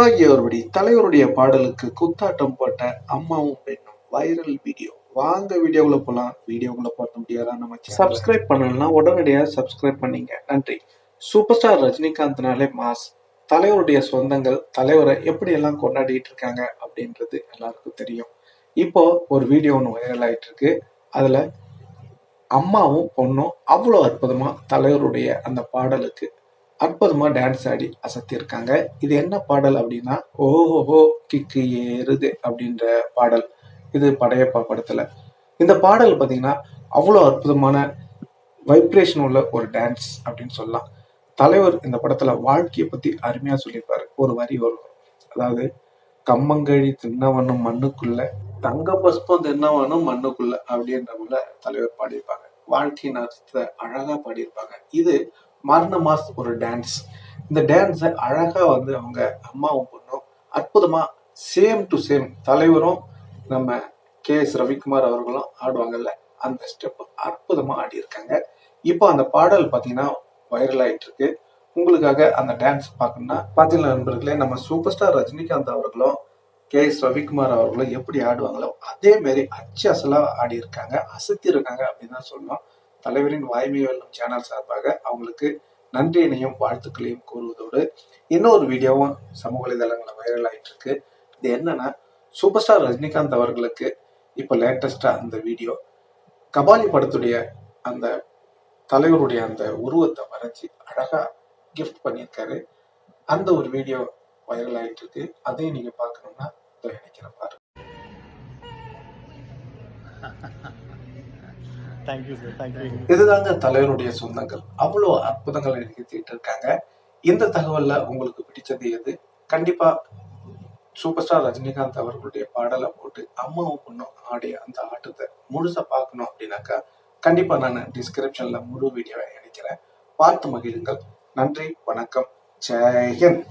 ஆகியோருடைய தலைவருடைய பாடலுக்கு குத்தாட்டம் போட்ட அம்மாவும் பெண்ணும் வைரல் வீடியோ வாங்க வீடியோக்குள்ள போலாம். வீடியோக்குள்ள பார்க்க முடியாதா? நம்ம சப்ஸ்கிரைப் பண்ணலாம் உடனடியாக சப்ஸ்கிரைப் பண்ணிங்க. நன்றி. சூப்பர் ஸ்டார் ரஜினிகாந்த்னாலே மாஸ். தலைவருடைய சொந்தங்கள் தலைவரை எப்படி எல்லாம் கொண்டாடிட்டு இருக்காங்க அப்படின்றது எல்லாருக்கும் தெரியும். இப்போ ஒரு வீடியோ ஒன்று வைரல் ஆயிட்டு இருக்கு அதுல அம்மாவும் பொண்ணும் அவ்வளோ அற்புதமாக தலைவருடைய அந்த பாடலுக்கு அற்புதமாக டான்ஸ் ஆடி அசத்தியிருக்காங்க இது என்ன பாடல் அப்படின்னா ஓஹோஹோ கிக்கு ஏறுது அப்படின்ற பாடல். இது படையப்பா படத்தில். இந்த பாடல் பார்த்தீங்கன்னா அவ்வளோ அற்புதமான வைப்ரேஷன் உள்ள ஒரு டான்ஸ் அப்படின்னு சொல்லலாம். தலைவர் இந்த படத்தில் வாழ்க்கையை பற்றி அருமையாக சொல்லியிருப்பார். ஒரு வரி வரும். அதாவது கம்மங்கழி தின்னவனும் மண்ணுக்குள்ள தங்க பஸ்பம் தின்னவனும் மண்ணுக்குள்ள அப்படின்ற போல தலைவர் பாடியிருப்பாங்க. வாழ்க்கையின் அர்த்தத்தை அழகா பாடியிருப்பாங்க. இது மரண மாஸ் ஒரு டான்ஸ் இந்த டான்ஸை அழகா வந்து அவங்க அம்மாவும் பொண்ணும். அற்புதமா சேம் டு சேம் தலைவரும் நம்ம கே எஸ் ரவிக்குமார் அவர்களும் ஆடுவாங்கல்ல அந்த ஸ்டெப் அற்புதமா ஆடி இருக்காங்க இப்போ அந்த பாடல் பார்த்தீங்கன்னா வைரல் ஆயிட்டு இருக்கு உங்களுக்காக அந்த டான்ஸ் பார்க்கணும்னா பார்த்தீங்கன்னா நண்பர்களே நம்ம சூப்பர் ஸ்டார் ரஜினிகாந்த் அவர்களும் கே. எஸ் ரவிக்குமார் அவர்களும் எப்படி ஆடுவாங்களோ அதே மாதிரி அச்சு அசலா ஆடி இருக்காங்க அசத்தி இருக்காங்க அப்படின்னு தான் சொல்லணும். தலைவரின் வாய்மை வெல்லும் சேனல் சார்பாக அவங்களுக்கு நன்றியினையும் வாழ்த்துக்களையும் கூறுவதோடு இன்னொரு வீடியோவும் சமூக வலைதளங்களில் வைரல் ஆயிட்டு இருக்கு இது என்னன்னா சூப்பர் ஸ்டார் ரஜினிகாந்த் அவர்களுக்கு இப்போ லேட்டஸ்டா அந்த வீடியோ கபாலி படத்துடைய அந்த தலைவருடைய அந்த உருவத்தை வரைஞ்சி அழகா கிஃப்ட் பண்ணியிருக்காரு. அந்த ஒரு வீடியோ வைரல் ஆயிட்டு இருக்கு அதையும் நீங்க பார்க்கணும்னா இதோ நினைக்கிறேன் தேங்க்யூ இதுதாங்க தலைவருடைய சொந்தங்கள். அவ்வளோ அற்புதங்களை நிகழ்த்திட்டு இருக்காங்க. இந்த தகவல்ல உங்களுக்கு பிடிச்சது எது? கண்டிப்பா சூப்பர் ஸ்டார் ரஜினிகாந்த் அவர்களுடைய பாடலை போட்டு அம்மாவும் பொண்ணும் ஆடிய அந்த ஆட்டத்தை முழுசா பார்க்கணும் அப்படின்னாக்கா கண்டிப்பா நான் டிஸ்கிரிப்ஷன்ல முழு வீடியோவை இணைக்கிறேன். பார்த்து மகிழுங்கள். நன்றி வணக்கம். ஜெயஹிந்த்